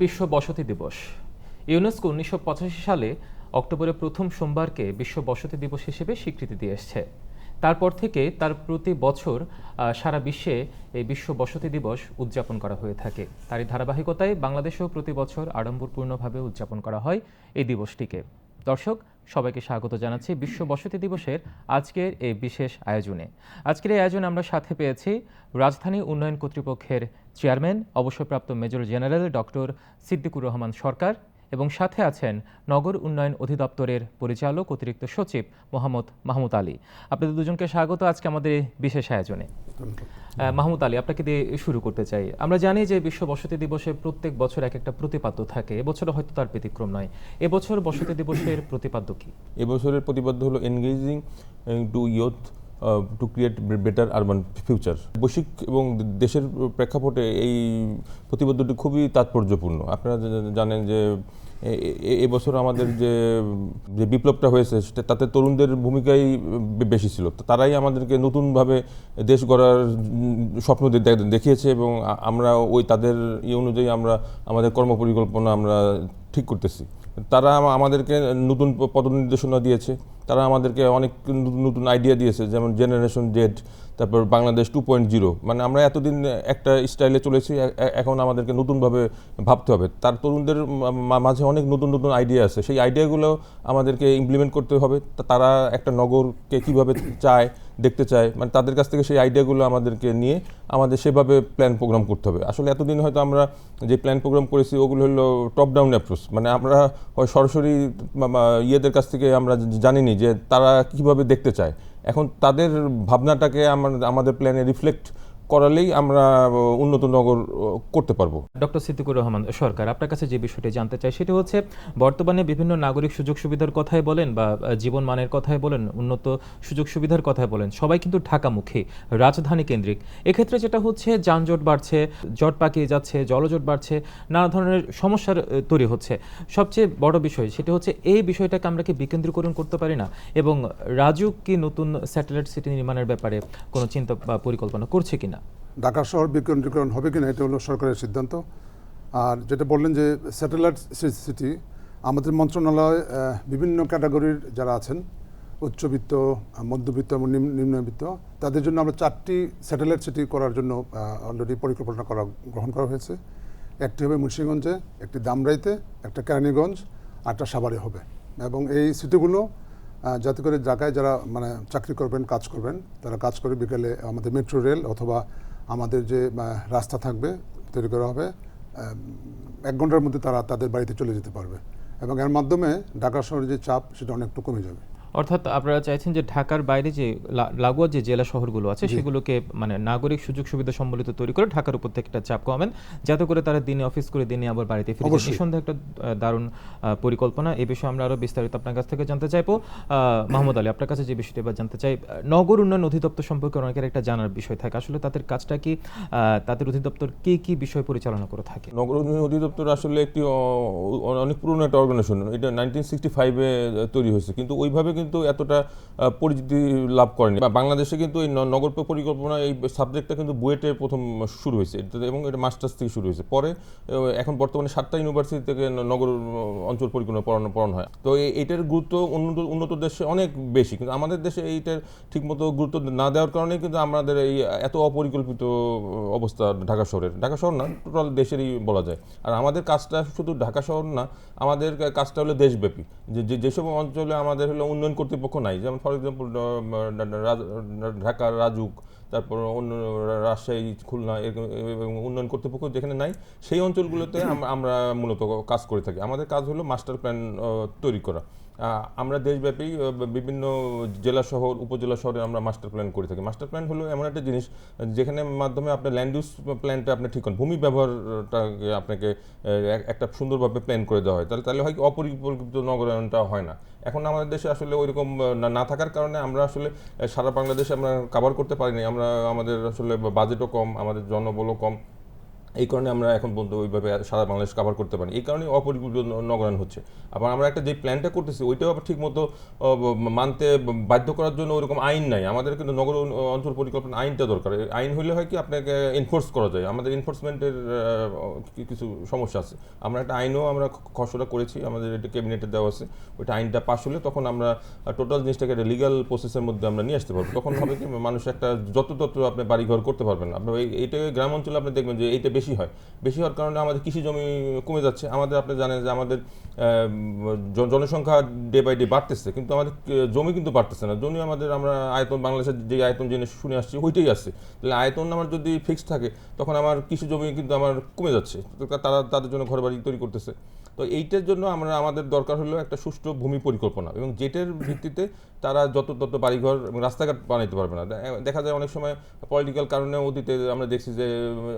বিশ্ব বসতি দিবস। ইউনেস্কো উনিশশো পঁচাশি সালে অক্টোবরের প্রথম সোমবারকে বিশ্ব বসতি দিবস হিসেবে স্বীকৃতি দিয়ে এসছে। তারপর থেকে তার প্রতি বছর সারা বিশ্বে এই বিশ্ব বসতি দিবস উদযাপন করা হয়ে থাকে। তারই ধারাবাহিকতায় বাংলাদেশেও প্রতি বছর আড়ম্বরপূর্ণভাবে উদযাপন করা হয় এই দিবসটিকে। দর্শক সবাইকে স্বাগত জানাচ্ছি বিশ্ব বসতি দিবসের আজকের এই বিশেষ আয়োজনে। আজকের এই আয়োজনে আমরা সাথে পেয়েছি রাজধানী উন্নয়ন কর্তৃপক্ষের চেয়ারম্যান, অবসরপ্রাপ্ত major general doctor Siddiqur Rahman Sarkar এবং সাথে আছেন নগর উন্নয়ন অধিদপ্তরের পরিচালক অতিরিক্ত সচিব মোহাম্মদ মাহমুদ আলী। আপনাদের দুজনকে স্বাগত আজকে আমাদের বিশেষ আয়োজনে। মাহমুদ আলী, আপনাকে দিয়ে শুরু করতে চাই। আমরা জানি যে বিশ্ব বসতি দিবসে প্রত্যেক বছর এক একটা প্রতিপাদ্য থাকে। এবছর হয়তো তার ব্যতিক্রম নয়। এবছর বসতি দিবসের প্রতিপাদ্য কি? এবছরের প্রতিপাদ্য হলো engaging to youth to create better urban future বৈশ্বিক এবং দেশের প্রেক্ষাপটে এই প্রতিবদ্ধটি খুবই তাৎপর্যপূর্ণ। আপনারা জানেন যে এবছর আমাদের যে যে বিপ্লবটা হয়েছে, সেটা, তাতে তরুণদের ভূমিকাই বেশি ছিল। তারাই আমাদেরকে নতুনভাবে দেশ গড়ার স্বপ্ন দেখিয়েছে এবং আমরা ওই তাদের ইয়ে অনুযায়ী আমরা, আমাদের কর্মপরিকল্পনা আমরা ঠিক করতেছি। তারা আমাদেরকে নতুন পদ নির্দেশনা দিয়েছে। তারা আমাদেরকে অনেক নতুন আইডিয়া দিয়েছে, যেমন জেনারেশন জেড তারপর বাংলাদেশ টু পয়েন্ট জিরো মানে আমরা এতদিন একটা স্টাইলে চলেছি এখন আমাদেরকে নতুনভাবে ভাবতে হবে। তার তরুণদের মাঝে অনেক নতুন নতুন আইডিয়া আছে। সেই আইডিয়াগুলো আমাদেরকে ইমপ্লিমেন্ট করতে হবে। তারা একটা নগরকে কীভাবে চায়, দেখতে চায়। মানে তাদের কাছ থেকে সেই আইডিয়াগুলো আমাদেরকে নিয়ে আমাদের সেভাবে প্ল্যান প্রোগ্রাম করতে হবে। আসলে এতদিন হয়তো আমরা যে প্ল্যান প্রোগ্রাম করেছি, ওগুলো হলো টপ ডাউন অ্যাপ্রোচ মানে আমরা হয় সরাসরি ইয়েদের কাছ থেকে আমরা জানিনি যে তারা কীভাবে দেখতে চায়। এখন তাদের ভাবনাটাকে আমার আমাদের প্ল্যানে রিফ্লেক্ট করালেই আমরা উন্নত নগর করতে পারব। ডক্টর সিদ্দিকুর রহমান, সরকার, আপনার কাছে যে বিষয়টি জানতে চাই সেটি হচ্ছে, বর্তমানে বিভিন্ন নাগরিক সুযোগ সুবিধার কথাই বলেন বা জীবন মানের কথাই বলেন, উন্নত সুযোগ সুবিধার কথাই বলেন, সবাই কিন্তু ঢাকামুখী, রাজধানী কেন্দ্রিক। এক্ষেত্রে যেটা হচ্ছে, যানজট বাড়ছে, জট পাকিয়ে যাচ্ছে, জলজট বাড়ছে, নানা ধরনের সমস্যার তৈরি হচ্ছে। সবচেয়ে বড় বিষয় সেটি হচ্ছে, এই বিষয়টাকে আমরা কি বিকেন্দ্রীকরণ করতে পারি না? এবং রাজুক কি নতুন স্যাটেলাইট সিটি নির্মাণের ব্যাপারে কোনো চিন্তা বা পরিকল্পনা করছে কিনা? ঢাকা শহর বিকেন্দ্রীকরণ হবে কিনা এটা হলো সরকারের সিদ্ধান্ত। আর যেটা বললেন যে স্যাটেলাইট সিটি আমাদের মন্ত্রণালয় বিভিন্ন ক্যাটাগরির যারা আছেন, উচ্চবিত্ত, মধ্যবিত্ত এবং নিম্নবিত্ত, তাদের জন্য আমরা চারটি স্যাটেলাইট সিটি করার জন্য অলরেডি পরিকল্পনা করা, গ্রহণ করা হয়েছে। একটি হবে মুন্সিগঞ্জে, একটি দামরাইতে, একটা কেরানীগঞ্জ একটা সাভারে হবে। এবং এই সিটিগুলো যাতে করে জায়গায় যারা মানে চাকরি করবেন, কাজ করবেন, তারা কাজ করে বিকেলে আমাদের মেট্রো রেল অথবা আমাদের যে রাস্তা থাকবে, তৈরি করা হবে। এক ঘণ্টার মধ্যে তারা তাদের বাড়িতে চলে যেতে পারবে। এবং এর মাধ্যমে ঢাকা শহরের যে চাপ, সেটা অনেকটু কমে যাবে। অর্থাৎ আপনারা চাইছেন যে ঢাকার বাইরে যে লাগোয়া যে জেলা শহরগুলো আছে সেগুলোকে মানে নাগরিক সুযোগ সুবিধা সম্বলিত তৈরি করে ঢাকার উপর থেকে একটা চাপ কমেন যাতে করে তারা দিনে অফিস করে দিনে আবার বাড়িতে ফিরে। নিঃসন্দেহে একটা দারুণ পরিকল্পনা। এই বিষয়ে আমরা আরও বিস্তারিত আপনার কাছ থেকে জানতে চাইব। মাহমুদ আলী আপনার কাছে যে বিষয়টি এবার জানতে চাই নগর উন্নয়ন অধিদপ্তর সম্পর্কে অনেকের একটা জানার বিষয় থাকে। আসলে তাদের কাজটা কি আহ, তাদের অধিদপ্তর কি কি বিষয় পরিচালনা করে থাকে? নগর উন্নয়ন অধিদপ্তর আসলে একটি অনেক পুরনো একটা অর্গানাইজেশন এটা নাইনটিন সিক্সটি ফাইভে তৈরি হয়েছে। কিন্তু ওইভাবে কিন্তু এতটা পরিচিতি লাভ করেনি। বা বাংলাদেশে কিন্তু এই নগর পরিকল্পনা এই সাবজেক্টটা কিন্তু বুয়েটে প্রথম শুরু হয়েছে। এবং এটা মাস্টার্স থেকে শুরু হয়েছে। পরে এখন বর্তমানে সাতটা ইউনিভার্সিটি থেকে নগর অঞ্চল পরিকল্পনা পড়ানো পড়ানো হয়। তো এই- এইটার গুরুত্ব উন্নত উন্নত দেশে অনেক বেশি। কিন্তু আমাদের দেশে এইটার ঠিকমতো গুরুত্ব না দেওয়ার কারণে কিন্তু আমাদের এই এত অপরিকল্পিত অবস্থা ঢাকা শহরের। ঢাকা শহর না, টোটাল দেশেরই বলা যায়। আর আমাদের কাজটা শুধু ঢাকা শহর না, আমাদের কাজটা হলো দেশব্যাপী। যে- যেসব অঞ্চলে আমাদের হলো উন্নয়ন কর্তৃপক্ষ নাই। যেমন ফর এক্সাম্পল ঢাকা রাজুক, তারপর অন্য রাজশাহী, খুলনা এবং উন্নয়ন কর্তৃপক্ষ যেখানে নাই, সেই অঞ্চলগুলোতে আমরা মূলত কাজ করে থাকি। আমাদের কাজ হলো মাস্টার প্ল্যান তৈরি করা। আমরা দেশব্যাপী বিভিন্ন জেলা শহর উপজেলা শহরে আমরা মাস্টার প্ল্যান করে থাকি। মাস্টার প্ল্যান হলো এমন একটা জিনিস যেখানে মাধ্যমে আপনার ল্যান্ড ইউজ প্ল্যানটা আপনি ঠিক করেন। ভূমি ব্যবহারটাকে আপনাকে একটা সুন্দরভাবে প্ল্যান করে দেওয়া হয়। তাহলে তাহলে হয় কি অপরিকল্পিত নগরায়নটা হয় না। এখন আমাদের দেশে আসলে ওইরকম আহ, না- না থাকার কারণে আমরা আসলে সারা বাংলাদেশে আমরা কাভার করতে পারিনি। আমরা আমাদের আসলে বাজেটও কম আমাদের জনবলও কম। এই কারণে আমরা এখন পর্যন্ত ওইভাবে সারা বাংলাদেশ কভার করতে পারি এই কারণে অপরিকল্পিত ন- নগরায়ণ হচ্ছে। আবার আমরা একটা যে প্ল্যানটা করতেছি, ওইটাও আবার ঠিক মতো মানতে বাধ্য করার জন্য ওরকম আইন নাই। আমাদের কিন্তু নগর অঞ্চল পরিকল্পনা আইনটা দরকার। আইন হইলে হয় কি আপনাকে এনফোর্স করা যায়। আমাদের এনফোর্সমেন্টের কিছু সমস্যা আছে। আমরা একটা আইনও আমরা খসড়া করেছি। আমাদের এটা ক্যাবিনেটে দেওয়া আছে। ওইটা আইনটা পাশ হলে তখন আমরা টোটাল জিনিসটাকে একটা লিগাল প্রসেসের মধ্যে আমরা নিয়ে আসতে পারব। তখন হবে কি, মানুষ একটা যত তত আপনি বাড়ি ঘর করতে পারবেন না। আপনার এই- এইটা গ্রাম অঞ্চলে আপনি দেখবেন যে এইটা বেশি হয়। বেশি হওয়ার কারণে আমাদের কৃষি জমি কমে যাচ্ছে। আমাদের আপনি জানেন যে আমাদের জনসংখ্যা ডে বাই ডে বাড়তেছে, কিন্তু আমাদের জমি কিন্তু বাড়তেছে না। জমি আমাদের আমরা আয়তন, বাংলাদেশের যে আয়তন জেনে শুনে আসছি, ওইটাই আসছে তাহলে আয়তন আমার যদি ফিক্সড থাকে, তখন আমার কৃষি জমি কিন্তু আমার কমে যাচ্ছে। তারা, তাদের জন্য ঘর বাড়ি তৈরি করতেছে। তো এইটার জন্য আমরা, আমাদের দরকার হলো একটা সুষ্ঠু ভূমি পরিকল্পনা এবং যেটার ভিত্তিতে তারা যত তত বাড়িঘর এবং রাস্তাঘাট বানাইতে পারবে না। দেখা যায় অনেক সময় পলিটিক্যাল কারণে অতীতে আমরা দেখছি যে,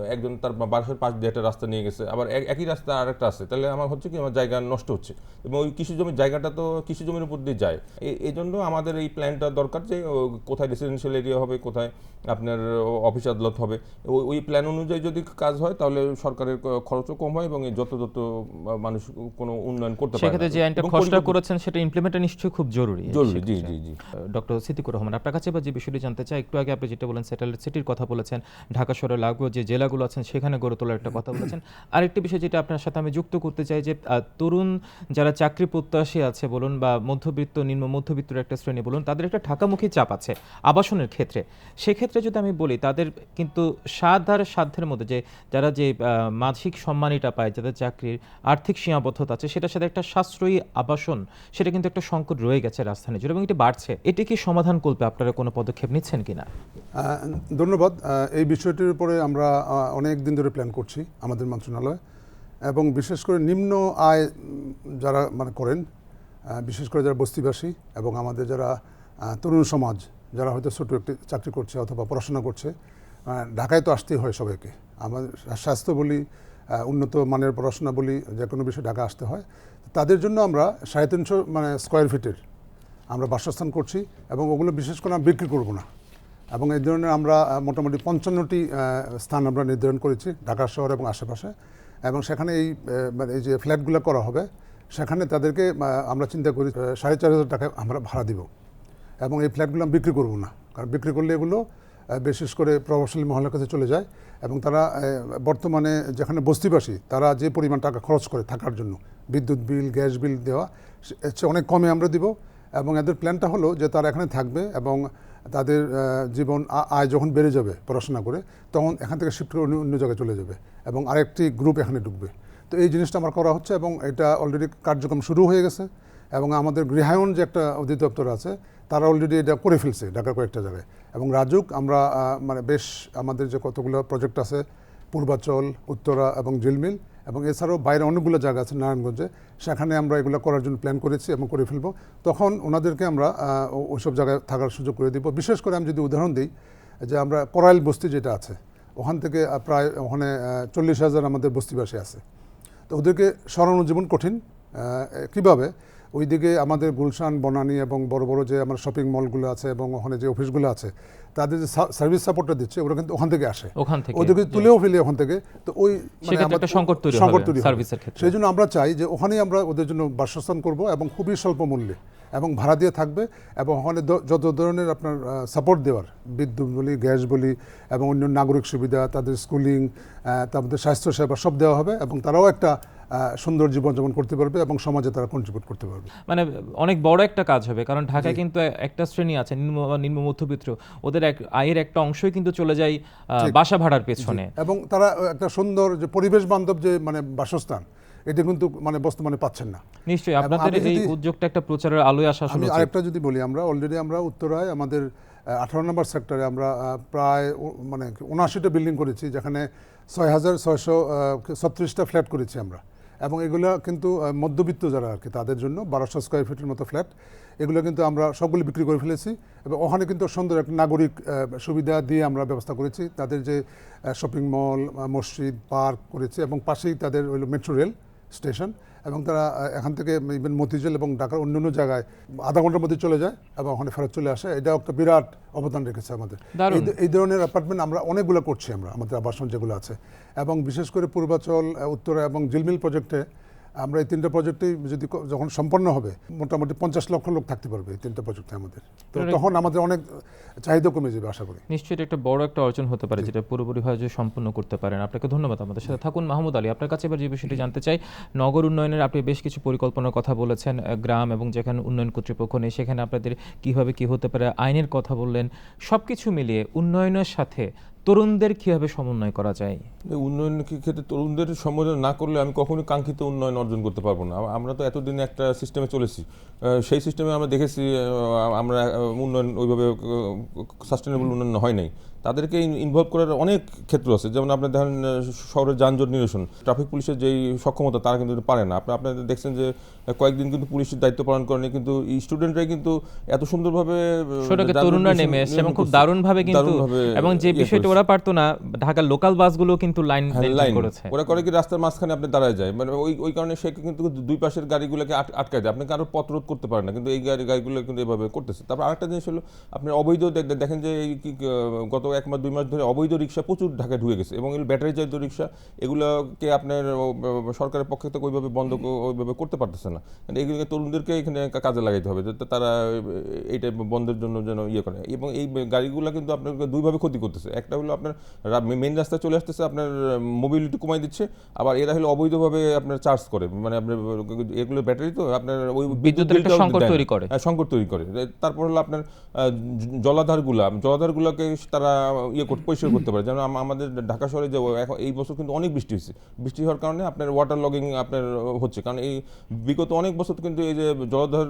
একজন তার বাসার পাশ দিয়ে একটা রাস্তা নিয়ে গেছে, আবার এক- একই রাস্তা আর একটা আছে। তাহলে আমার হচ্ছে কি, আমার জায়গা নষ্ট হচ্ছে। এবং ওই কৃষি জমির জায়গাটা তো কৃষি জমির উপর দিয়ে যায়। এই- জন্য আমাদের এই প্ল্যানটা দরকার যে কোথায় রেসিডেন্সিয়াল এরিয়া হবে, কোথায় আপনার অফিস আদালত হবে। ওই- প্ল্যান অনুযায়ী যদি কাজ হয়, তাহলে সরকারের খরচও কম হয় এবং যত যত মানুষ কোনো উন্নয়ন করতে পারে সেক্ষেত্রে। যে আইনটা খসড়া করেছেন সেটা ইমপ্লিমেন্টটা নিশ্চয়ই খুব জরুরি জরুরি জি জি জি। ডক্টর সিদ্দিকুর রহমান আপনার কাছে যে বিষয়টি জানতে চাই একটু আগে আপনি যেটা বলেন স্যাটেলাইট সিটির কথা বলেছেন ঢাকা শহরে লাগু যে জেলাগুলো আছেন সেখানে গড়ে তোলার একটা কথা বলেছেন। আরেকটি বিষয় যেটা আপনার সাথে আমি যুক্ত করতে চাই যে তরুণ যারা চাকরি প্রত্যাশী আছে বলুন বা মধ্যবিত্ত নিম্ন মধ্যবিত্তের একটা শ্রেণি বলুন তাদের একটা ঢাকামুখী চাপ আছে আবাসনের ক্ষেত্রে। সেক্ষেত্রে যদি আমি বলি তাদের কিন্তু সাধ্য আর সাধ্যের মধ্যে যে যারা যে মাসিক সম্মানীটা পায় যাদের চাকরির আর্থিক সীমাবদ্ধতা আছে, সেটার সাথে একটা সাশ্রয়ী আবাসন, সেটা কিন্তু একটা সংকট রয়ে গেছে রাজধানী জুড়ে এবং এটি বাড়ছে। এটি কি সমাধান করবে আপনারা কোনো পদক্ষেপ নিচ্ছেন কিনা? ধন্যবাদ। এই বিষয়টির উপরে আমরা অনেক দিন ধরে প্ল্যান করছি আমাদের মন্ত্রণালয় এবং বিশেষ করে নিম্ন আয় যারা মানে করেন বিশেষ করে যারা বস্তিবাসী এবং আমাদের যারা তরুণ সমাজ, যারা হয়তো ছোটো একটি চাকরি করছে অথবা পড়াশোনা করছে ঢাকায় তো আসতেই হয় সবাইকে। আমাদের স্বাস্থ্য বলি উন্নত মানের পড়াশোনা বলি যে কোনো বিষয়ে ঢাকা আসতে হয়, তাদের জন্য আমরা সাড়ে তিনশো মানে স্কোয়ার ফিটের আমরা বাসস্থান করছি এবং ওগুলো বিশেষ করে আমরা বিক্রি করব না। এবং এই ধরনের আমরা মোটামুটি পঞ্চান্নটি স্থান আমরা নির্ধারণ করেছি ঢাকা শহর এবং আশেপাশে। এবং সেখানে এই মানে এই যে ফ্ল্যাটগুলো করা হবে, সেখানে তাদেরকে আমরা চিন্তা করি সাড়ে চার হাজার টাকা আমরা ভাড়া দিব। এবং এই ফ্ল্যাটগুলো আমরা বিক্রি করব না। কারণ বিক্রি করলে এগুলো বিশেষ করে প্রভাবশালী মহলের কাছে চলে যায়। এবং তারা বর্তমানে যেখানে বস্তিবাসী, তারা যে পরিমাণ টাকা খরচ করে থাকার জন্য, বিদ্যুৎ বিল, গ্যাস বিল দেওয়া, সে- অনেক কমে আমরা দিব। এবং এদের প্ল্যানটা হলো যে তারা এখানে থাকবে এবং তাদের জীবন আয় যখন বেড়ে যাবে পড়াশোনা করে, তখন এখান থেকে শিফট করে অন্য জায়গায় চলে যাবে এবং আরেকটি গ্রুপ এখানে ঢুকবে। তো এই জিনিসটা আমার করা হচ্ছে এবং এটা অলরেডি কার্যক্রম শুরু হয়ে গেছে এবং আমাদের গৃহায়ন যে একটা অধিদপ্তর আছে তারা অলরেডি এটা করে ফেলছে ঢাকার কয়েকটা জায়গায়। এবং রাজুক, আমরা মানে বেশ আমাদের যে কতগুলো প্রজেক্ট আছে, পূর্বাচল, উত্তরা এবং ঝিলমিল, এবং এছাড়াও বাইরে অনেকগুলো জায়গা আছে নারায়ণগঞ্জে, সেখানে আমরা এগুলো করার জন্য প্ল্যান করেছি এবং করে ফেলব। তখন ওনাদেরকে আমরা ওইসব জায়গায় থাকার সুযোগ করে দিব। বিশেষ করে আমি যদি উদাহরণ দিই, যে আমরা করাইল বস্তি যেটা আছে, ওখান থেকে প্রায় ওখানে চল্লিশ হাজার আমাদের বস্তিবাসী আছে। তো ওদেরকে সরানো জীবন কঠিন কীভাবে? ওইদিকে আমাদের গুলশান বনানী এবং বড় বড় যে আমার শপিং মলগুলো আছে এবং ওখানে যে অফিসগুলো আছে তাদের যে সার্ভিস সাপোর্টটা দিচ্ছে ওরা কিন্তু ওখান থেকে আসে। ওখান থেকে ওদেরকে তুলেও ফেলি ওখান থেকে তো ওই মানে সংকট তৈরি সংকট তৈরি সার্ভিসের ক্ষেত্রে। সেই জন্য আমরা চাই যে ওখানেই আমরা ওদের জন্য বাসস্থান করব এবং খুবই স্বল্প মূল্যে এবং ভাড়া দিয়ে থাকবে এবং ওখানে যত ধরনের আপনার সাপোর্ট দেওয়ার বিদ্যুৎ বলি গ্যাস বলি এবং অন্য নাগরিক সুবিধা তাদের স্কুলিং তাদের স্বাস্থ্যসেবা সব দেওয়া হবে এবং তারাও একটা সুন্দর জীবনযাপন করতে পারবে এবং সমাজে তারা কন্ট্রিবিউট করতে পারবে। মানে অনেক বড় একটা কাজ হবে কারণ ঢাকায় কিন্তু একটা শ্রেণি আছে নিম্ন নিম্ন মধ্যবিত্ত। ওদের এক আয়ের একটা অংশই কিন্তু চলে যায় বাসা ভাড়ার পেছনে। এবং তারা একটা সুন্দর যে পরিবেশ বান্ধব যে মানে বাসস্থান এটা কিন্তু মানে বর্তমানে পাচ্ছেন না। নিশ্চয়ই আপনাদের এই উদ্যোগটা একটা প্রচারের আলোয় আসা আসলে উচিত। আরেকটা যদি বলি আমরা অলরেডি আমরা উত্তরায় আমাদের আঠারো নম্বর সেক্টরে আমরা প্রায় মানে উনআশিটা বিল্ডিং করেছি যেখানে ছয় হাজার ছয়শো ছত্রিশটা ফ্ল্যাট করেছি আমরা। এবং এগুলো কিন্তু মধ্যবিত্ত যারা আর কি, তাদের জন্য বারোশো স্কোয়ার ফিটের মতো ফ্ল্যাট এগুলো কিন্তু আমরা সবগুলি বিক্রি করে ফেলেছি এবং ওখানে কিন্তু সুন্দর একটা নাগরিক সুবিধা দিয়ে আমরা ব্যবস্থা করেছি। তাদের যে শপিং মল মসজিদ পার্ক করেছি এবং পাশেই তাদের হইল মেট্রো রেল স্টেশন এবং তারা এখান থেকে ইভেন মতিঝিল এবং ঢাকার অন্য অন্য জায়গায় আধা ঘণ্টার মধ্যে চলে যায় এবং ওখানে ফেরত চলে আসে। এটাও একটা বিরাট অবদান রেখেছে আমাদের। এই- এই ধরনের অ্যাপার্টমেন্ট আমরা অনেকগুলো করছি আমরা আমাদের আবাসন যেগুলো আছে। এবং বিশেষ করে পূর্বাচল উত্তরা এবং জিলমিল প্রজেক্টে আমরা এই তিনটা প্রজেক্টেই যদি যখন সম্পন্ন হবে মোটামুটি পঞ্চাশ লক্ষ লোক থাকতে পারবে এই তিনটা প্রজেক্টে আমাদের। তো তখন আমাদের অনেক চাহিদা কমে যাবে আশা করি। নিশ্চয়ই একটা বড় একটা অর্জন হতে পারে যেটা পুরোপুরিভাবে সম্পূর্ণ করতে পারেন। আপনাকে ধন্যবাদ আমাদের সাথে। থাকুন মাহমুদ আলী আপনার কাছে এবার যে বিষয়টি জানতে চাই নগর উন্নয়নের আপনি বেশ কিছু পরিকল্পনার কথা বলেছেন গ্রাম এবং যেখানে উন্নয়ন কর্তৃপক্ষ নেই সেখানে আপনাদের কীভাবে কি হতে পারে আইনের কথা বললেন সব কিছু মিলিয়ে উন্নয়নের সাথে তরুণদের কীভাবে সমন্বয় করা যায়? উন্নয়ন ক্ষেত্রে তরুণদের সমন্বয় না করলে আমি কখনোই কাঙ্ক্ষিত উন্নয়ন অর্জন করতে পারব না। আমরা তো এতদিন একটা সিস্টেমে চলেছি। সেই সিস্টেমে আমরা দেখেছি আমরা উন্নয়ন ওইভাবে সাস্টেনেবল উন্নয়ন হয় নাই। তাদেরকে ইনভলভ করার অনেক ক্ষেত্র আছে। যেমন আপনি দেখেন শহরের যানজট নিরসন ট্রাফিক পুলিশের যেই সক্ষমতা তারা কিন্তু পারে না। আপনি আপনারা দেখছেন যে কয়েকদিন কিন্তু পুলিশের দায়িত্ব পালন করেনি কিন্তু স্টুডেন্টরাই কিন্তু এত সুন্দরভাবে যানজট তরুণরা নেমে এসছে এবং খুব দারুণভাবে কিন্তু এবং যে ইয়ে বিষয়টা ওরা পারতো না ঢাকার লোকাল বাসগুলো কিন্তু লাইন হ্যাঁ, লাইন করেছে। ওরা করে কি রাস্তার মাঝখানে আপনি দাঁড়ায় যায়। মানে ওই ওই কারণে সে কিন্তু দুই পাশের গাড়িগুলোকে আটকায় দেয়। আপনি কারও পথ রোধ করতে পারেন না কিন্তু এই গাড়ি গাড়িগুলো কিন্তু এভাবে করতেছে। তারপর আরেকটা জিনিস হলো আপনি অবৈধ দেখ- দেখেন যে গত এক মাস দুই মাস ধরে অবৈধ রিক্সা প্রচুর ঢাকায় ঢুকে গেছে এবং এই ব্যাটারি চালিত রিক্সা এগুলোকে আপনার সরকারের পক্ষে থেকে ওইভাবে বন্ধ ওইভাবে করতে পারতেছে না। মানে এগুলোকে তরুণদেরকে এখানে কাজে লাগাইতে হবে। যাতে তারা এইটা বন্ধের জন্য যেন ইয়ে করে। এবং এই গাড়িগুলো কিন্তু আপনাকে দুইভাবে ক্ষতি করতেছে। একটা হলো আপনার মেন রাস্তায় চলে আসতেছে আপনার মোবিলিটি কমাই দিচ্ছে আবার এরা হলো অবৈধভাবে আপনার চার্জ করে। মানে আপনার এগুলো ব্যাটারি তো আপনার ওই বিদ্যুতের একটা সংকট তৈরি করে। হ্যাঁ, সংকট তৈরি করে। তারপর হলো আপনার জলাধারগুলা জলাধারগুলোকে তারা ইয়ে করতে পরিষ্কার করতে পারে। যেমন আমাদের ঢাকা শহরে যে এখন এই বছর কিন্তু অনেক বৃষ্টি হয়েছে। বৃষ্টি হওয়ার কারণে আপনার ওয়াটার লগিং আপনার হচ্ছে। কারণ এই বিগত অনেক বছর কিন্তু এই যে জলাধার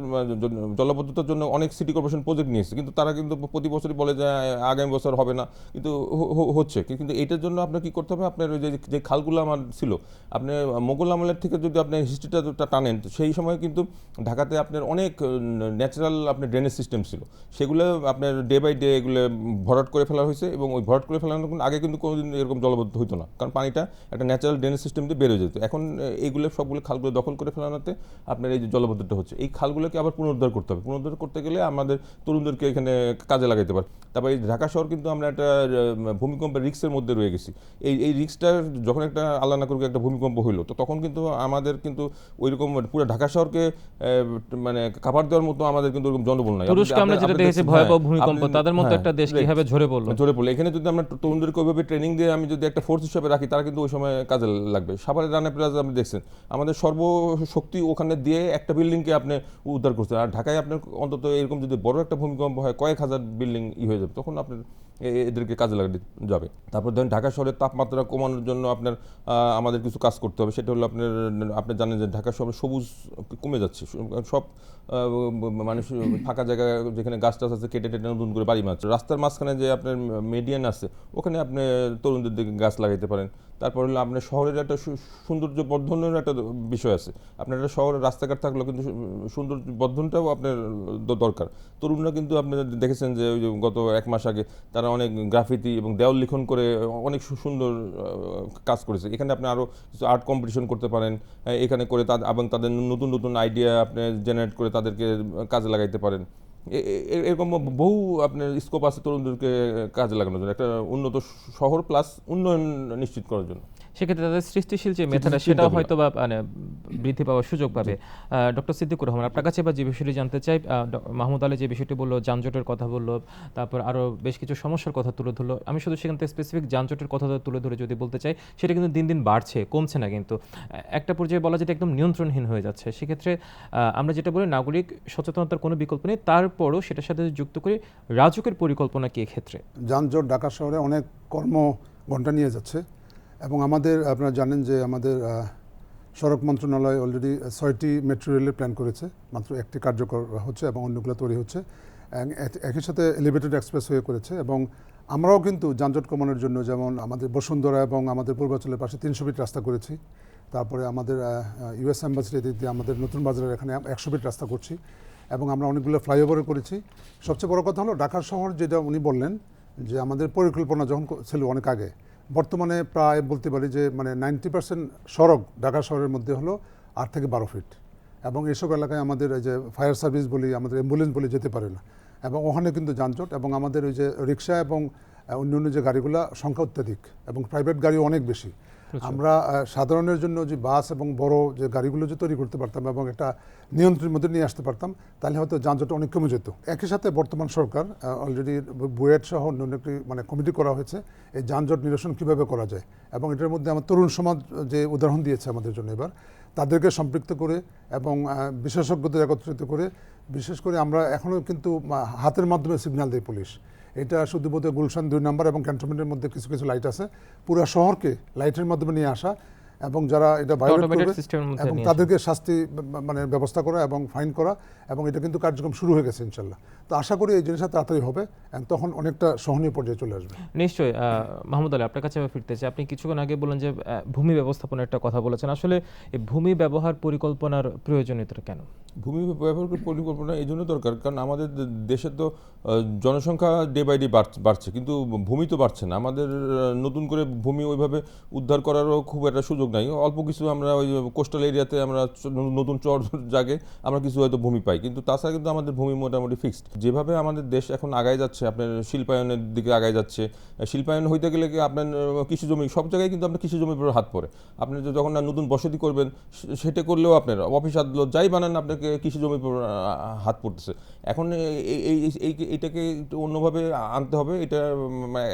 জলবদ্ধতার জন্য অনেক সিটি কর্পোরেশন প্রজেক্ট নিয়েছে কিন্তু তারা কিন্তু প্রতি বছরই বলে যে আগামী বছর হবে না। কিন্তু হচ্ছে। কিন্তু এটার জন্য আপনার কি করতে হবে? আপনার ওই যে যে খালগুলো আমার ছিল আপনি মোগল আমলের থেকে যদি আপনি হিস্ট্রিটা টানেন সেই সময় কিন্তু ঢাকাতে আপনার অনেক ন্যাচারাল আপনার ড্রেনেজ সিস্টেম ছিল। সেগুলো আপনার ডে বাই ডে এগুলো ভরাট করে ফেলা হয়েছে। এবং ওই ভরাট করে ফেলানোর কোনো- আগে কিন্তু কোনোদিন এরকম জলবদ্ধ হতো না। কারণ পানিটা একটা ন্যাচারাল ড্রেনেজ সিস্টেম দিয়ে বেরোয় যেত। এখন এইগুলো সবগুলো খালগুলো দখল করে ফেলানোতে আপনার এই যে জলবদ্ধতা হচ্ছে। এই খালগুলোকে আবার পুনরুদ্ধার করতে হবে। পুনরুদ্ধার করতে গেলে আমাদের তরুণদেরকে এখানে কাজে লাগাইতে পারে তারপর এই ঢাকা শহর কিন্তু আমরা একটা ভূমিকম্পের রিক্সের মধ্যে রয়ে গেছি। এই এই রিক্সটা যখন একটা আল্লাহ না করুক একটা ভূমিকম্প হইল তো তখন কিন্তু আমাদের কিন্তু ওইরকম পুরো ঢাকা শহরকে মানে কাভার দেওয়ার মতো আমাদের কিন্তু ওরকম জনবল নাই। আমরা যেটা দেখেছি ভয়াবহ হ্যাঁ, ভূমিকম্প তাদের মতো হ্যাঁ, একটা দেশ কীভাবে ঝরে পড়ল? ঝরে পড়ল। এখানে যদি আমরা তরুণদেরকে ওইভাবে ট্রেনিং দিয়ে আমি যদি একটা ফোর্স হিসাবে রাখি, তারা কিন্তু ওই সময় কাজে লাগবে। সাভারের রানা প্লাজা আপনি দেখছেন, আমাদের সর্বশক্তি ওখানে দিয়ে একটা বিল্ডিংকে আপনি উদ্ধার করছেন। আর ঢাকায় আপনার অন্তত এরকম যদি বড় একটা ভূমিকম্প হয়, কয়েক হাজার বিল্ডিং ই হয়ে যাবে, তখন আপনার এদেরকে কাজে লাগাতে যাবে। তারপর ধরেন ঢাকা শহরের তাপমাত্রা কমানোর জন্য আপনার আমাদের কিছু কাজ করতে হবে। সেটা হলো আপনার, আপনি জানেন যে ঢাকা শহরে সবুজ কমে যাচ্ছে। সব মানুষ ফাঁকা জায়গা যেখানে গাছ টাছ আছে, কেটে টেটে নতুন করে বাড়ি মারছে রাস্তার মাঝখানে যে আপনার মেডিয়ান আছে, ওখানে আপনি তরুণদের দিকে গাছ লাগাইতে পারেন। তারপর হলো আপনার শহরের একটা সৌন্দর্য বর্ধনের একটা বিষয় আছে। আপনার একটা শহরের রাস্তাঘাট থাকলেও কিন্তু সৌন্দর্য বর্ধনটাও আপনার দরকার। তরুণরা কিন্তু আপনি দেখেছেন যে ওই যে গত এক মাস আগে তারা অনেক গ্রাফিতি এবং দেওয়াল লিখন করে অনেক সুন্দর কাজ করেছে। এখানে আপনি আরও কিছু আর্ট কম্পিটিশন করতে পারেন। এখানে করে এবং তাদের নতুন নতুন আইডিয়া আপনি জেনারেট করে তাদেরকে কাজে লাগাইতে পারেন। এরকম বহু আপনার স্কোপ আছে তরুণদেরকে, কাজে লাগানোর জন্য। একটা উন্নত শহর প্লাস উন্নয়ন নিশ্চিত করার জন্য। সেক্ষেত্রে তাদের সৃষ্টিশীল যে মেধাটা সৃষ্টিশীল সেটাও হয়তো বা মানে বৃদ্ধি পাওয়ার সুযোগ পাবে। ডক্টর সিদ্দিকুর রহমান আপনার কাছে এবার যে বিষয়টি জানতে চাই মাহমুদ আলী যে বিষয়টি বলল যানজটের কথা বলল তারপর আরও বেশ কিছু সমস্যার কথা তুলে ধরলো। আমি শুধু সেখান থেকে স্পেসিফিক যানজটের কথা তুলে ধরে যদি বলতে চাই সেটা কিন্তু দিন দিন বাড়ছে কমছে না কিন্তু। একটা পর্যায়ে বলা যেটা একদম নিয়ন্ত্রণহীন হয়ে যাচ্ছে। সেক্ষেত্রে আহ, আমরা যেটা বলি নাগরিক সচেতনতার কোনো বিকল্প নেই তারপরও সেটার সাথে যুক্ত করে রাজুকের পরিকল্পনা কি ক্ষেত্রে যানজট ঢাকা শহরে অনেক কর্ম ঘণ্টা নিয়ে যাচ্ছে। এবং আমাদের, আপনারা জানেন যে আমাদের সড়ক মন্ত্রণালয় অলরেডি ছয়টি মেট্রো রেলের প্ল্যান করেছে। মাত্র একটি কার্যকর হচ্ছে এবং অন্যগুলো তৈরি হচ্ছে। এক- এক- একই সাথে এলিভেটেড এক্সপ্রেস হয়ে করেছে এবং আমরাও কিন্তু যানজট কমানোর জন্য যেমন আমাদের বসুন্ধরা এবং আমাদের পূর্বাঞ্চলের পাশে তিনশো ফিট রাস্তা করেছি। তারপরে আমাদের ইউএস দিয়ে আমাদের নতুন বাজারের এখানে একশো ফিট রাস্তা করছি এবং আমরা অনেকগুলো ফ্লাইওভারও করেছি। সবচেয়ে বড় কথা হলো ঢাকা শহর যেটা উনি বললেন যে আমাদের পরিকল্পনা যখন ছিল অনেক আগে বর্তমানে প্রায় বলতে পারি যে মানে নাইনটি পার্সেন্ট সড়ক ঢাকা শহরের মধ্যে হলো আট থেকে বারো ফিট। এবং এসব এলাকায় আমাদের এই যে ফায়ার সার্ভিস বলি, আমাদের অ্যাম্বুলেন্স বলি যেতে পারে না। এবং ওখানে কিন্তু যানজট এবং আমাদের ওই যে রিক্সা এবং অন্য অন্যান্য যে গাড়িগুলো সংখ্যা অত্যাধিক এবং প্রাইভেট গাড়ি অনেক বেশি। আমরা সাধারণের জন্য যে বাস এবং বড় যে গাড়িগুলো যে তৈরি করতে পারতাম এবং একটা নিয়ন্ত্রণের মধ্যে নিয়ে আসতে পারতাম, তাহলে হয়তো যানজট অনেক কমে যেত। একই সাথে বর্তমান সরকার অলরেডি বুয়েট সহ অন্যান্য একটি মানে কমিটি করা হয়েছে, এই যানজট নিরসন কীভাবে করা যায়? এবং এটার মধ্যে আমার তরুণ সমাজ যে উদাহরণ দিয়েছে আমাদের জন্য এবার, তাদেরকে সম্পৃক্ত করে এবং বিশেষজ্ঞদের একত্রিত করে, বিশেষ করে আমরা এখনও কিন্তু হাতের মাধ্যমে সিগন্যাল দেয় পুলিশ। এটা শুধু বোধহয় গুলশান দুই নম্বর এবং ক্যান্টনমেন্টের মধ্যে কিছু কিছু লাইট আছে। পুরো শহরকে লাইটের মাধ্যমে নিয়ে আসা। এবং যারা এটা ভায়োলেট করবে মধ্যে এবং তাদেরকে শাস্তি মানে ব্যবস্থা করা এবং ফাইন করা এবং এটা কিন্তু কার্যক্রম শুরু হয়ে গেছে ইনশাল্লাহ। তো আশা করি এই জিনিসটা তাড়াতাড়ি হবে এবং তখন অনেকটা সহনীয় পর্যায়ে চলে আসবে। নিশ্চয়ই আহ, মাহমুদ আলী আপনার কাছে আবার ফিরতে চাই আপনি কিছুক্ষণ আগে বললেন যে আহ, ভূমি ব্যবস্থাপনার একটা কথা বলেছেন। আসলে এই ভূমি ব্যবহার পরিকল্পনার প্রয়োজনীয়তা কেন? ভূমি ব্যবহার পরিকল্পনা এই জন্য দরকার কারণ আমাদের দেশে তো জনসংখ্যা ডে বাই ডে বাড়ছে কিন্তু ভূমি তো বাড়ছে না। আমাদের নতুন করে ভূমি ওইভাবে উদ্ধার করারও খুব একটা সুযোগ নাই। অল্প কিছু আমরা ওই কোস্টাল এরিয়াতে আমরা নতুন চর জাগে, আমরা কিছু হয়তো ভূমি পাই। কিন্তু তাছাড়া কিন্তু আমাদের ভূমি মোটামুটি ফিক্সড যেভাবে আমাদের দেশ এখন আগায় যাচ্ছে, আপনার শিল্পায়নের দিকে আগায় যাচ্ছে শিল্পায়ন হইতে গেলে কি আপনার কৃষি জমি, সব জায়গায় কিন্তু আপনার কৃষি জমির উপর হাত পড়ে। আপনি যখন নতুন বসতি করবেন সেটা করলেও আপনার অফিস আদালত যাই বানান, আপনাকে কৃষি জমির উপর হাত পড়তেছে। এখন এই- এই- এই, এই- এইটাকে একটু অন্যভাবে আনতে হবে। এটা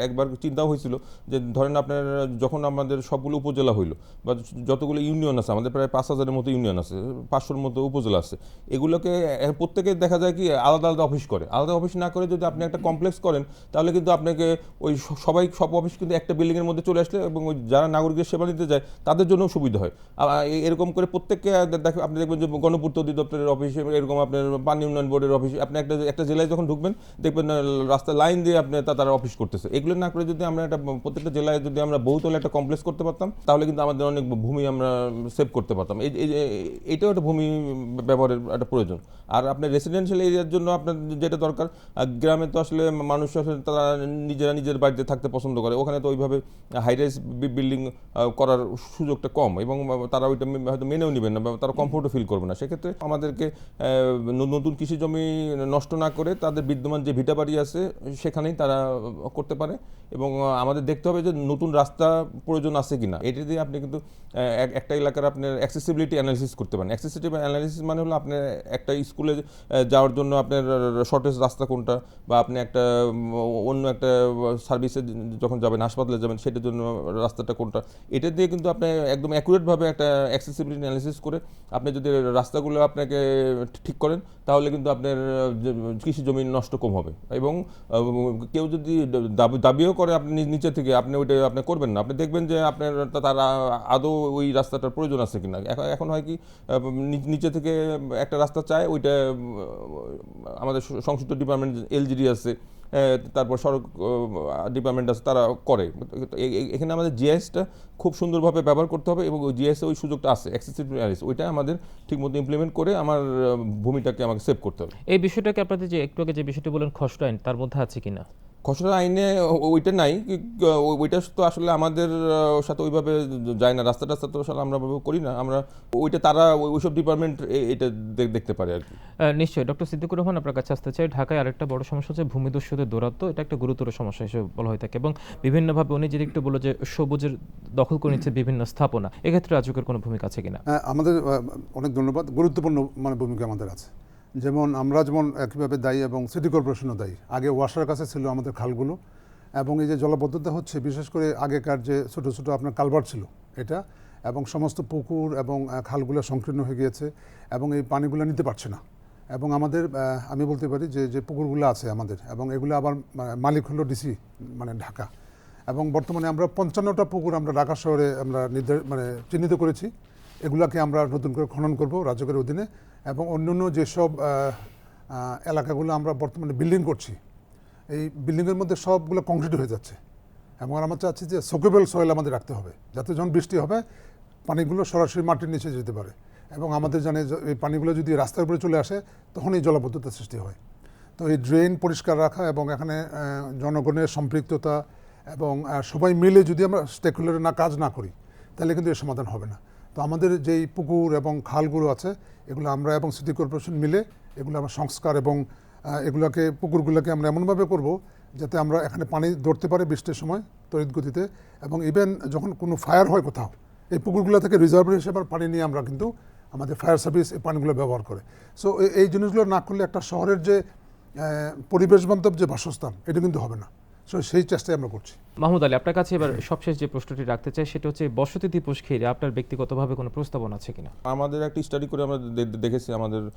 একবার চিন্তাও হয়েছিল যে ধরেন আপনার, যখন আমাদের সবগুলো উপজেলা হইল বা যতগুলো ইউনিয়ন আছে আমাদের প্রায় পাঁচ হাজারের মতো ইউনিয়ন আছে পাঁচশোর মতো উপজেলা আছে এগুলোকে প্রত্যেকে দেখা যায় কি আলাদা আলাদা অফিস করে। আলাদা অফিস না করে যদি আপনি একটা কমপ্লেক্স করেন তাহলে কিন্তু আপনাকে ওই সবাই সব অফিস কিন্তু একটা বিল্ডিংয়ের মধ্যে চলে আসলে এবং ওই যারা নাগরিকের সেবা নিতে যায় তাদের জন্য সুবিধা হয়। এরকম করে প্রত্যেককে দেখ- আপনি দেখবেন যে গণপূর্ত অধিদপ্তরের অফিস এরকম আপনার পানি উন্নয়ন বোর্ডের অফিস আপনি একটা একটা জেলায় যখন ঢুকবেন দেখবেন আহ, রাস্তায় লাইন দিয়ে আপনি তারা অফিস করতেছে। এগুলো না করে যদি আমরা একটা প্রত্যেকটা জেলায় যদি আমরা বহুতলে একটা কমপ্লেক্স করতে পারতাম তাহলে কিন্তু আমাদের অনেক ভূমি আমরা সেভ করতে পারতাম। এই এটাও একটা ভূমি ব্যবহারের একটা প্রয়োজন। আর আপনার রেসিডেন্সিয়াল এরিয়ার জন্য আপনার যেটা দরকার গ্রামে তো আসলে মানুষ আসলে তারা নিজেরা নিজের বাড়িতে থাকতে পছন্দ করে। ওখানে তো ওইভাবে হাই হাইরাইজ বিল্ডিং করার সুযোগটা কম এবং তারা ওইটা হয়তো মেনেও নেবেন না বা তারা কমফোর্টও ফিল করবে না। সেক্ষেত্রে আমাদেরকে নতুন কৃষি জমি নষ্ট না করে তাদের বিদ্যমান যে ভিটা বাড়ি আছে, সেখানেই তারা করতে পারে এবং আমাদের দেখতে হবে যে নতুন রাস্তা প্রয়োজন আছে কিনা। এটা দিয়ে আপনি কিন্তু এক- একটা এলাকার আপনার অ্যাক্সেসিবিলিটি অ্যানালিসিস করতে পারেন। অ্যাক্সেসিবিলিটি অ্যানালিসিস মানে হলো আপনার একটা স্কুলে যাওয়ার জন্য আপনার শর্টেজ রাস্তা কোনটা বা আপনি একটা অন্য একটা সার্ভিসে যখন যাবেন, হাসপাতালে যাবেন, সেটার জন্য রাস্তাটা কোনটা? এটা দিয়ে কিন্তু আপনি একদম অ্যাকুরেটভাবে একটা অ্যাক্সেসিবিলিটি অ্যানালিসিস করে আপনি যদি রাস্তাগুলো আপনাকে ঠিক করেন, তাহলে কিন্তু আপনার কৃষি জমি নষ্ট কম হবে। এবং কেউ যদি দাবিও করে আপনি নিচে থেকে, আপনি ওইটা আপনি করবেন না। আপনি দেখবেন যে আপনার তার আদৌ ওই রাস্তাটার প্রয়োজন আছে কিনা? এখন হয় কি নিচে থেকে একটা রাস্তা চায়, ওইটা আমাদের সংশ্লিষ্ট ডিপার্টমেন্ট এলজিডি আছে তারপর সড়ক ডিপার্টমেন্ট আছে, তারা করে। এখানে আমাদের জিএসটা খুব সুন্দরভাবে ব্যবহার করতে হবে এবং ওই জিএসে ওই সুযোগটা আছে অ্যাক্সেসিভ ওইটা আমাদের ঠিকমতো ইমপ্লিমেন্ট করে আমার ভূমিটাকে আমাকে সেভ করতে হবে। এই বিষয়টাকে আপনাদের যে, একটু আগে যে বিষয়টি বলেন খসড়া আইন, তার মধ্যে আছে কিনা? খসড়া আইনে ওইটা নাই ওইটা তো আসলে আমাদের সাথে ওইভাবে যায় না রাস্তা টাস্তা তো আসলে আমরা করি না আমরা ওইটা তারা ওই- ওইসব ডিপার্টমেন্ট এটা দেখতে পারে আর কি। নিশ্চয়ই ডক্টর সিদ্দিকুর রহমান আপনার কাছে আসতে চাই ঢাকায় আরেকটা বড় সমস্যা হচ্ছে ভূমিদস্যুদের দৌরাত্ম এটা একটা গুরুতর সমস্যা হিসেবে বলা হয়ে থাকে এবং বিভিন্নভাবে উনি যদি একটু বলো যে সবুজের দখল করে নিচ্ছে বিভিন্ন স্থাপনা এক্ষেত্রে রাজুকের কোনো ভূমিকা আছে কিনা? আমাদের অনেক ধন্যবাদ গুরুত্বপূর্ণ মানে ভূমিকা আমাদের আছে। যেমন আমরা যেমন একইভাবে দায়ী এবং সিটি কর্পোরেশনও দায়ী। আগে ওয়াসার কাছে ছিল আমাদের খালগুলো এবং এই যে জলবদ্ধতা হচ্ছে, বিশেষ করে আগেকার যে ছোটো ছোটো আপনার কালভার্ট ছিল এটা এবং সমস্ত পুকুর এবং খালগুলো সংকীর্ণ হয়ে গিয়েছে এবং এই পানিগুলো নিতে পারছে না। এবং আমাদের আমি বলতে পারি যে যে পুকুরগুলো আছে আমাদের এবং এগুলো আবার মালিক হলো ডিসি মানে ঢাকা। এবং বর্তমানে আমরা পঞ্চান্নটা পুকুর আমরা ঢাকা শহরে আমরা নির্ধার মানে চিহ্নিত করেছি। এগুলাকে আমরা নতুন করে খনন করব রাজকের অধীনে এবং অন্যান্য যেসব এলাকাগুলো আমরা বর্তমানে বিল্ডিং করছি, এই বিল্ডিংয়ের মধ্যে সবগুলো কংক্রিট হয়ে যাচ্ছে এবং আমরা চাচ্ছি যে সোকেবল সয়েল আমাদের রাখতে হবে, যাতে যখন বৃষ্টি হবে পানিগুলো সরাসরি মাটির নিচে যেতে পারে এবং আমাদের জানে এই পানিগুলো যদি রাস্তার উপরে চলে আসে তখন এই জলাবদ্ধতার সৃষ্টি হয়। তো এই ড্রেন পরিষ্কার রাখা এবং এখানে জনগণের সম্পৃক্ততা এবং সবাই মিলে যদি আমরা স্টেক না কাজ না করি, তাহলে কিন্তু এর সমাধান হবে না। তো আমাদের যেই পুকুর এবং খালগুলো আছে, এগুলো আমরা এবং সিটি কর্পোরেশন মিলে এগুলো আমরা সংস্কার এবং এগুলোকে, পুকুরগুলোকে আমরা এমনভাবে করব যাতে আমরা এখানে পানি ধরতে পারি বৃষ্টির সময় তড়িৎ গতিতে এবং ইভেন যখন কোনো ফায়ার হয় কোথাও, এই পুকুরগুলো থেকে রিজার্ভার হিসেবে পানি নিয়ে আমরা কিন্তু আমাদের ফায়ার সার্ভিস এই পানিগুলো ব্যবহার করে। সো এই জিনিসগুলো না করলে একটা শহরের যে পরিবেশ বান্ধব যে বাসস্থান, এটা কিন্তু হবে না। সো সেই চেষ্টাই আমরা করছি। মাহমুদ আলী, আপনার কাছে এবার সবশেষ যে প্রশ্নটি রাখতে চাই, সেটা হচ্ছে বসতি দিবস ঘিরে আপনার ব্যক্তিগতভাবে কোনো প্রস্তাবনা আছে কিনা? আমাদের একটা স্টাডি করে আমরা দেখেছি আমাদের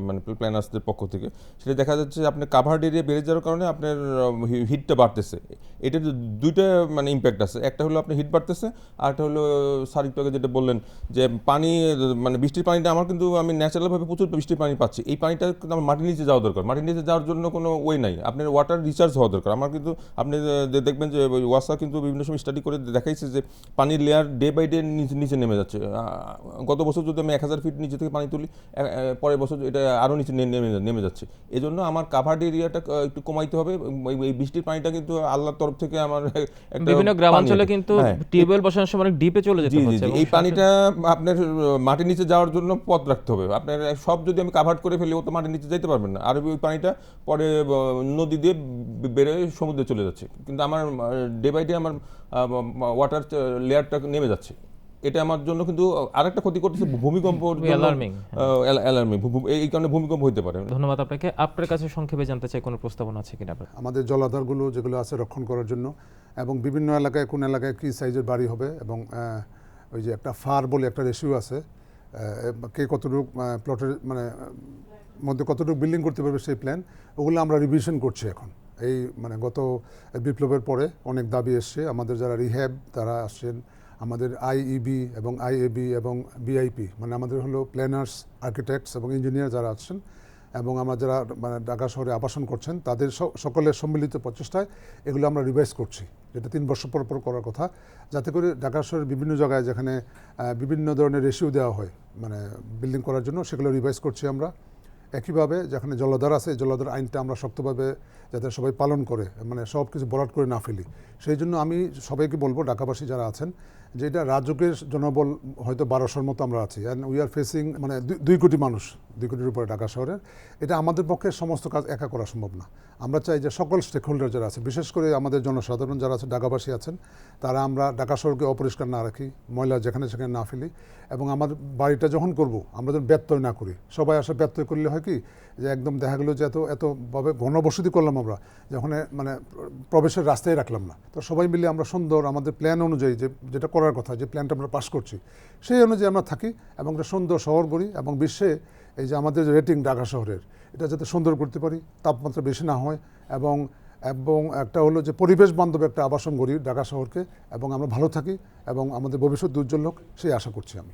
মানে প্ল্যানার্সদের পক্ষ থেকে। সেটা দেখা যাচ্ছে আপনার কাভার্ড এরিয়া বেড়ে যাওয়ার কারণে আপনার হিটটা বাড়তেছে। এটার দুইটা মানে ইম্প্যাক্ট আছে। একটা হলো আপনার হিট বাড়তেছে, আর একটা হলো স্যার একটু যেটা বললেন, যে পানি মানে বৃষ্টির পানিটা আমার কিন্তু আমি ন্যাচারালভাবে প্রচুর বৃষ্টির পানি পাচ্ছি। এই পানিটা কিন্তু আমার মাটির নিচে যাওয়া দরকার। মাটির নিচে যাওয়ার জন্য কোনো ওয়ে নাই। আপনার ওয়াটার রিচার্জ হওয়া দরকার। আমার কিন্তু, আপনি দে- দেখবেন যে ওয়াসা কিন্তু বিভিন্ন সময় স্টাডি করে দেখাইছে যে পানির লেয়ার ডে বাই ডে নিচে নেমে যাচ্ছে। গত বছর যদি আমি এক হাজার ফিট নিচে থেকে পানি তুলি পরের বছর এটা আরও নিচে নেমে নেমে যাচ্ছে। এই জন্য আমার কাভার্ড এরিয়াটা একটু কমাইতে হবে। এই- বৃষ্টির পানিটা কিন্তু আল্লাহর তরফ থেকে আমার বিভিন্ন গ্রামাঞ্চলে কিন্তু হ্যাঁ, টিউবওয়েল বসানোর সময় অনেক ডিপে চলে যেতে হচ্ছে এই পানিটা আপনার মাটির নিচে যাওয়ার জন্য পথ রাখতে হবে। আপনার সব যদি আমি কাভার করে ফেলি ও তো মাটির নিচে যাইতে পারবেন না। আর ওই পানিটা পরে নদী দিয়ে বে- বেড়ে সমুদ্রে চলে যাচ্ছে। কিন্তু আমার ডে বাই ডে আমার ওয়াটার লেয়ারটা নেমে যাচ্ছে। এটা আমার জন্য কিন্তু আরেকটা ক্ষতি করতেছে ভূমিকম্প alarming, অ্যালার্মিং এই কারণে ভূমিকম্প হতে পারে। ধন্যবাদ আপনাকে। আপনার কাছে সংক্ষেপে জানতে চাই কোনো প্রস্তাবনা আছে কিনা আমাদের জলাধারগুলো যেগুলো আছে রক্ষণ করার জন্য এবং বিভিন্ন এলাকায় কোন এলাকায় কী সাইজের বাড়ি হবে এবং ওই যে একটা ফার বলে একটা রেশিও আছে কে কতটুকু প্লটের মানে মধ্যে কতটুকু বিল্ডিং করতে পারবে সেই প্ল্যান ওগুলো আমরা রিভিশন করছি এখন। এই মানে গত বিপ্লবের পরে অনেক দাবি এসছে। আমাদের যারা রিহ্যাব, তারা আসছেন। আমাদের আইইবি এবং আইএবি এবং বিআইপি মানে আমাদের হলো প্ল্যানার্স, আর্কিটেক্টস এবং ইঞ্জিনিয়ার যারা আছেন এবং আমরা যারা মানে ঢাকা শহরে আবাসন করছেন, তাদের সকলের সম্মিলিত প্রচেষ্টায় এগুলো আমরা রিভাইজ করছি। যেটা তিন বছর পর পর করার কথা। যাতে করে ঢাকা শহরের বিভিন্ন জায়গায় যেখানে বিভিন্ন ধরনের রেশিও দেওয়া হয় মানে বিল্ডিং করার জন্য, সেগুলো রিভাইজ করছি আমরা। একইভাবে যেখানে জলাধার আছে জলাধার আইনটা আমরা শক্তভাবে যাতে সবাই পালন করে মানে সব কিছু বরাট করে না ফেলি। সেই জন্য আমি সবাইকে বলব, ঢাকাবাসী যারা আছেন, যে এটা রাজকের জনবল হয়তো বারোশোর মতো আমরা আছি। অ্যান্ড উই আর ফেসিং মানে দুই- কোটি মানুষ, দুই কোটির উপরে ঢাকা শহরের এটা আমাদের পক্ষে সমস্ত কাজ একা করা সম্ভব না। আমরা চাই যে সকল স্টেক হোল্ডার যারা আছে, বিশেষ করে আমাদের জনসাধারণ যারা আছে, ঢাকাবাসী আছেন, তারা আমরা ঢাকা শহরকে অপরিষ্কার না রাখি, ময়লা যেখানে সেখানে না ফেলি। এবং আমাদের বাড়িটা যখন করব, আমরা যেন ব্যত্যয় না করি। সবাই আসলে ব্যত্যয় করলে হয় কি? যে একদম দেখা গেলো যে এত এতভাবে ঘনবসতি করলাম আমরা যখন মানে প্রবেশের রাস্তায় রাখলাম না। তো সবাই মিলে আমরা সুন্দর আমাদের প্ল্যান অনুযায়ী যে, যেটা করার কথা, যে প্ল্যানটা আমরা পাস করছি, সেই অনুযায়ী আমরা থাকি এবং একটা সুন্দর শহর করি এবং বিশ্বে এই যে আমাদের যে রেটিং ঢাকা শহরের, এটা যাতে সুন্দর করতে পারি, তাপমাত্রা বেশি না হয় এবং এবং একটা হলো যে পরিবেশ বান্ধব একটা আবাসন গড়ি ঢাকা শহরকে এবং আমরা ভালো থাকি এবং আমাদের ভবিষ্যৎ উজ্জ্বল হোক সেই আশা করছি আমি।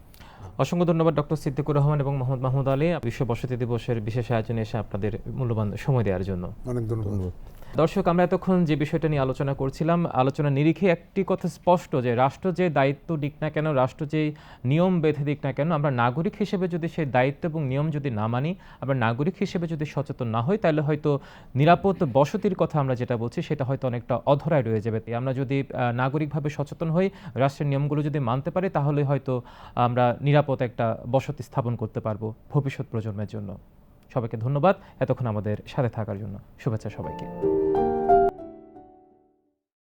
অসংখ্য ধন্যবাদ ডক্টর সিদ্দিকুর রহমান এবং মোহাম্মদ মাহমুদ আলী। বিশ্ব বসতি দিবসের বিশেষ আয়োজনে এসে আপনাদের মূল্যবান সময় দেওয়ার জন্য। অনেক ধন্যবাদ। দর্শক, আমরা এতক্ষণ যে বিষয়টা নিয়ে আলোচনা করছিলাম আলোচনা নিরিখে একটি কথা স্পষ্ট যে রাষ্ট্র যে দায়িত্ব দিক না কেন, রাষ্ট্র যে নিয়ম বেঁধে দিক না কেন, আমরা নাগরিক হিসেবে যদি সেই দায়িত্ব এবং নিয়ম যদি না মানি, আমরা নাগরিক হিসেবে যদি সচেতন না হই, তাহলে হয়তো নিরাপদ বসতির কথা আমরা যেটা বলছি, সেটা হয়তো অনেকটা অধরায় রয়ে যাবে। আমরা যদি নাগরিকভাবে সচেতন হই, রাষ্ট্রের নিয়মগুলো যদি মানতে পারি, তাহলে হয়তো আমরা নিরাপদ একটা বসতি স্থাপন করতে পারব ভবিষ্যৎ প্রজন্মের জন্য। সবাইকে ধন্যবাদ। এতক্ষণ আমাদের সাথে থাকার জন্য শুভেচ্ছা সবাইকে।